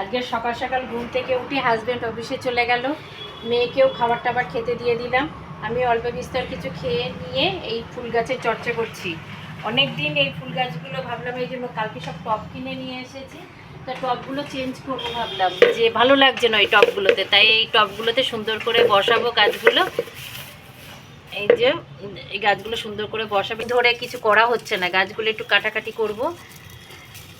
আজকে সকাল সকাল ঘুম থেকে উঠে হাজব্যান্ড অফিসে চলে গেল। মেয়েকেও খাবার টাবার খেতে দিয়ে দিলাম। আমি অল্প বিস্তর কিছু খেয়ে নিয়ে এই ফুল গাছের চর্চা করছি। অনেক দিন এই ফুল গাছগুলো ভাবলাম, এই জন্য কালকে সব টব কিনে নিয়ে এসেছি। তা টবগুলো চেঞ্জ করব ভাবলাম। যে ভালো লাগছে না ওই টবগুলোতে তাই এই টবগুলোতে সুন্দর করে বসাবো গাছগুলো। এই যে এই গাছগুলো সুন্দর করে বসাবো। ধরে কিছু করা হচ্ছে না। গাছগুলো একটু কাটাকাটি করব।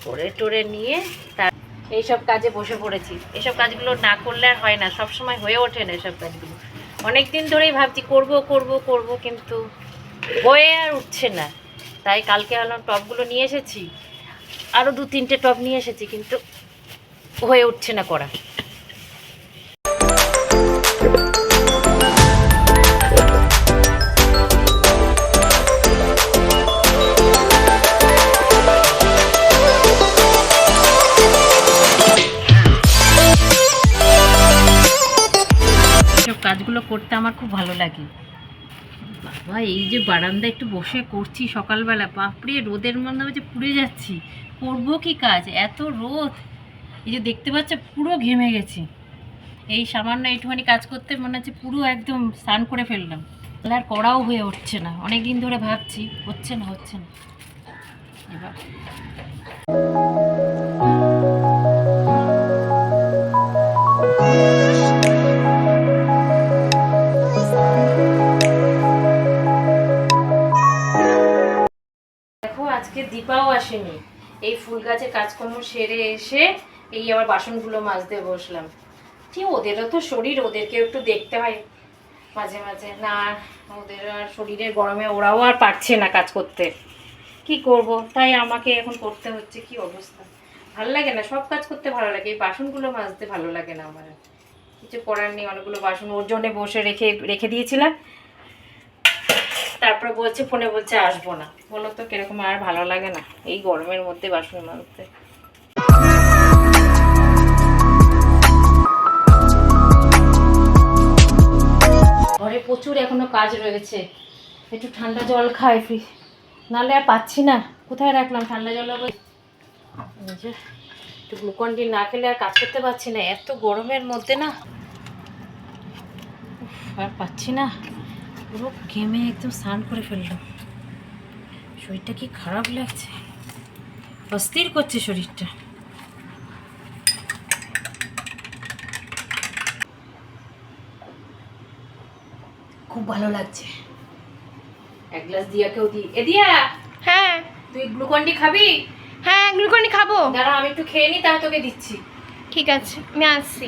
করে টোরে নিয়ে তার এইসব কাজে বসে পড়েছি। এসব কাজগুলো না করলে আর হয় না সব সময় হয়ে ওঠে না এসব কাজগুলো। অনেক দিন ধরেই ভাবছি, করব করব করব, কিন্তু হয়ে আর উঠছে না। তাই কালকে হলাম টপগুলো নিয়ে এসেছি। আরও দু তিনটে টপ নিয়ে এসেছি, কিন্তু হয়ে উঠছে না করা। কাজগুলো আমার খুব ভালো লাগে। বাবা, এই যে বারান্দা একটু বসে করছি সকালবেলা, বাপরে, রোদের মধ্যে যে পুড়ে যাচ্ছি। করব কি কাজ? এত রোদ। এই যে দেখতে পাচ্ছ, পুরো ঘেমে গেছি। এই সামান্য একটুখানি কাজ করতে মনে হচ্ছে পুরো একদম স্নান করে ফেললাম। তাহলে আর করাও হয়ে উঠছে না। অনেক দিন ধরে ভাবছি, হচ্ছে না হচ্ছে না। এবার আসেনি। এই ফুল গাছের কাজকর্ম সেরে এসে এই আবার বাসনগুলো মাজতে বসলাম। ঠিক ওদেরও তো শরীর ওদেরকে একটু দেখতে হয়। মাঝে মাঝে না, ওদের আর শরীরের গরমে ওরাও আর পারছে না কাজ করতে। কি করব? তাই আমাকে এখন করতে হচ্ছে, কি অবস্থা? ভালো লাগে না, সব কাজ করতে ভালো লাগে। এই বাসনগুলো মাজতে ভালো লাগে না আমার। কিছু করার নেই, অনেকগুলো বাসন ওর জন্যে বসে রেখে রেখে দিয়েছিলাম। তারপরে বলছে ফোনে বলছে আসব না। বলো তো কীরকম আর ভালো লাগে না। এই গরমের মধ্যে বাসন মাজতে। ঘরে প্রচুর এখনও কাজ রয়েছে। একটু ঠান্ডা জল খাই ফি নাহলে আর পাচ্ছি না। কোথায় রাখলাম ঠান্ডা জল? এই একটু গ্লুকন ডি না খেলে আর কাজ করতে পারছি না। এত গরমের মধ্যে না। আর পাচ্ছি না। পুরো ঘেমে একদম স্নান করে ফেললাম শরীরটা কি খারাপ লাগছে? অস্থির করছে শরীরটা। খুব ভালো লাগছে। এক গ্লাস দিয়াকেও দি এ দিয়া! হ্যাঁ। তুই গ্লুকন ডি খাবি? হ্যাঁ গ্লুকনি খাব। দাঁড়া আমি একটু খেয়ে নি তাহলে তোকে দিচ্ছি। ঠিক আছে আমি আসছি।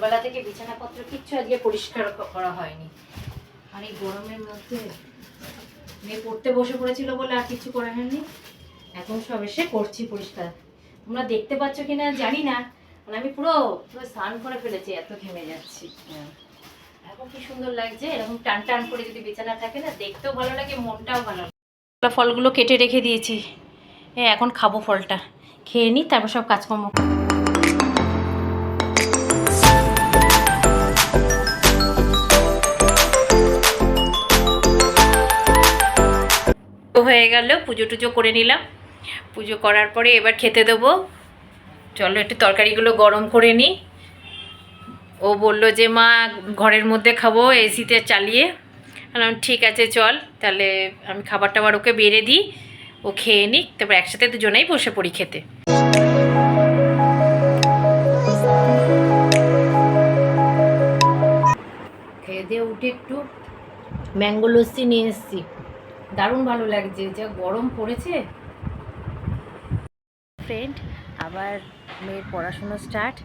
সকালবেলা থেকে বিছানাপত্র কিচ্ছু আজকে পরিষ্কার করা হয়নি। আর এই গরমের মধ্যে মেয়ে পড়তে বসে পড়েছিল বলে আর কিছু করা হয়নি এখন সব এসে করছি পরিষ্কার। তোমরা দেখতে পাচ্ছ কিনা জানি না। মানে আমি পুরো পুরো স্নান করে ফেলেছি এত ঘেমে যাচ্ছি। এখন কি সুন্দর লাগছে এরকম টান টান করে যদি বিছানা থাকে না দেখতেও ভালো লাগে মনটাও ভালো লাগে। ফলগুলো কেটে রেখে দিয়েছি। হ্যাঁ এখন খাব ফলটা। খেয়ে নিই তারপর সব কাজকর্ম হয়ে গেল, পুজো টুজো করে নিলাম। পুজো করার পরে এবার খেতে দেবো। চলো একটু তরকারিগুলো গরম করে নিই ও বলল যে, মা, ঘরের মধ্যে খাব এসিতে চালিয়ে। বললাম, ঠিক আছে, চল। তাহলে আমি খাবার টাবার ওকে বেড়ে দিই। ও খেয়ে নিক। তারপর একসাথে দুজনেই বসে পড়ি খেতে। খেয়ে দিয়ে উঠে একটু ম্যাঙ্গো লস্যি নিয়ে এসেছি। দারুণ ভালো লাগছে, যা গরম পড়েছে। ফ্রেন্ড আবার মেয়ের পড়াশুনো স্টার্ট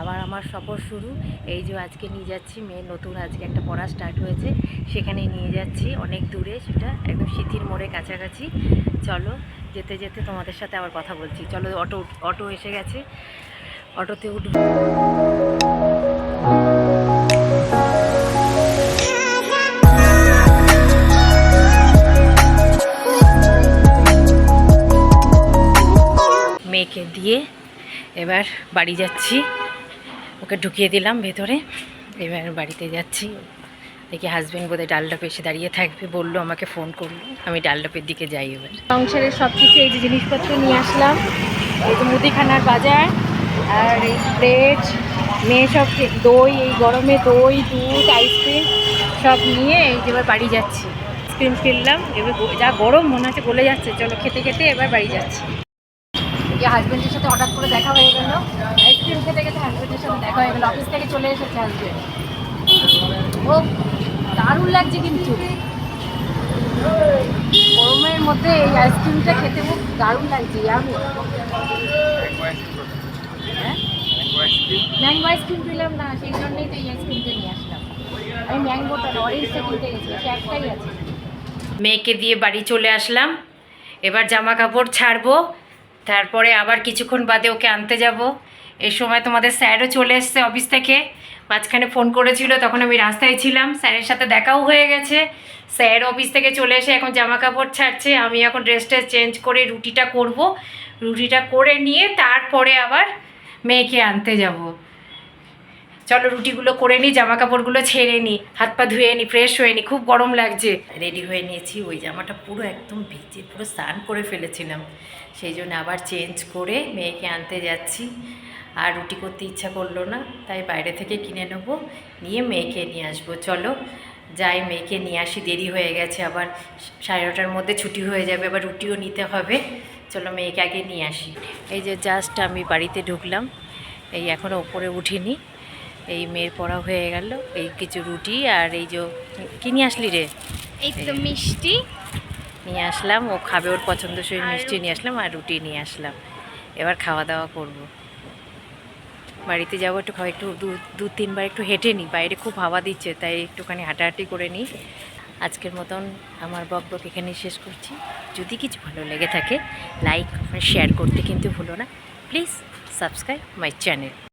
আবার আমার সফর শুরু। এই যে আজকে নিয়ে যাচ্ছি, মেয়ের নতুন আজকে একটা পড়া স্টার্ট হয়েছে, সেখানে নিয়ে যাচ্ছি, অনেক দূরে, সেটা একদম সিথির মোড়ে কাছাকাছি। চলো, যেতে যেতে তোমাদের সাথে আবার কথা বলছি। চলো, অটো অটো এসে গেছে, অটোতে উঠবো। দিয়ে এবার বাড়ি যাচ্ছি। ওকে ঢুকিয়ে দিলাম ভেতরে। এবার বাড়িতে যাচ্ছি। দেখি হাজব্যান্ড বোধহয় ডালডাপে এসে দাঁড়িয়ে থাকবে। বলল, আমাকে ফোন করল। আমি ডালডাপের দিকে যাই এবার। সংসারের সব কিছু এই যে জিনিসপত্র নিয়ে আসলাম। এই যে মুদিখানার বাজার আর এই ব্রেড মেয়ে সব দই, এই গরমে দই, দুধ আইসক্রিম সব নিয়ে এই যে এবার বাড়ি যাচ্ছি। আইসক্রিম কিনলাম। এবার যা গরম মনে হচ্ছে গলে যাচ্ছে। চলো খেতে খেতে এবার বাড়ি যাচ্ছি। যে হাজবেন্ডের সাথে হঠাৎ করে দেখা হয়ে গেল। আইসক্রিম খেতে খেতে হাজবেন্ডের সাথে দেখা হয়ে গেল। অফিস থেকে চলে এসেছে হাজবেন্ড ও দারুণ লাগছে কিন্তু। গরমের মধ্যে এই আইসক্রিমটা খেতে খুব দারুণ লাগছে আমি ম্যাঙ্গো আইসক্রিম পেলাম না, সেই জন্যই তো এই আইসক্রিমটা নিয়ে আসলাম। আমি ম্যাঙ্গোটা অরেঞ্জটা কিনতে গেছি, সে একটাই আছে। মেয়েকে দিয়ে বাড়ি চলে আসলাম। এবার জামা কাপড় ছাড়বো। তারপরে আবার কিছুক্ষণ বাদে ওকে আনতে যাব। এ সময় তোমাদের স্যারও চলে এসছে অফিস থেকে। মাঝখানে ফোন করেছিল, তখন আমি রাস্তায় ছিলাম। স্যারের সাথে দেখাও হয়ে গেছে। স্যার অফিস থেকে চলে এসে এখন জামা কাপড় ছাড়ছে। আমি এখন ড্রেসটা চেঞ্জ করে রুটিটা করব। রুটিটা করে নিয়ে তারপরে আবার মেয়েকে আনতে যাব। চলো রুটিগুলো করে নিই জামা কাপড়গুলো ছেড়ে নিই হাত পা ধুয়ে নিই ফ্রেশ হয়ে নিই খুব গরম লাগছে। রেডি হয়ে নিয়েছি, ওই জামাটা পুরো একদম ভিজে, পুরো স্নান করে ফেলেছিলাম। সেই জন্য আবার চেঞ্জ করে মেয়েকে আনতে যাচ্ছি। আর রুটি করতে ইচ্ছা করল না, তাই বাইরে থেকে কিনে নেব, নিয়ে মেয়েকে নিয়ে আসব। চলো, যাই মেয়েকে নিয়ে আসি, দেরি হয়ে গেছে আবার, সাড়ে নটার মধ্যে ছুটি হয়ে যাবে, আবার রুটিও নিতে হবে। চলো মেয়েকে আগে নিয়ে আসি। এই যে জাস্ট আমি বাড়িতে ঢুকলাম, এই এখনও ওপরে উঠিনি। এই মেয়ের পড়া হয়ে গেল এই কিছু রুটি আর এই যে কি নিয়ে আসলি রে? এই তো মিষ্টি। নিয়ে আসলাম ও খাবে ওর পছন্দসই মিষ্টি নিয়ে আসলাম আর রুটি নিয়ে আসলাম। এবার খাওয়া দাওয়া করব। বাড়িতে যাব একটু খাওয়া একটু দু দু তিনবার একটু হেঁটে নিই বাইরে খুব হাওয়া দিচ্ছে তাই একটুখানি হাঁটাহাঁটি করে নিই আজকের মতন আমার বক বক এখানেই শেষ করছি। যদি কিছু ভালো লেগে থাকে লাইক শেয়ার করতে কিন্তু ভুলো না। Please subscribe my channel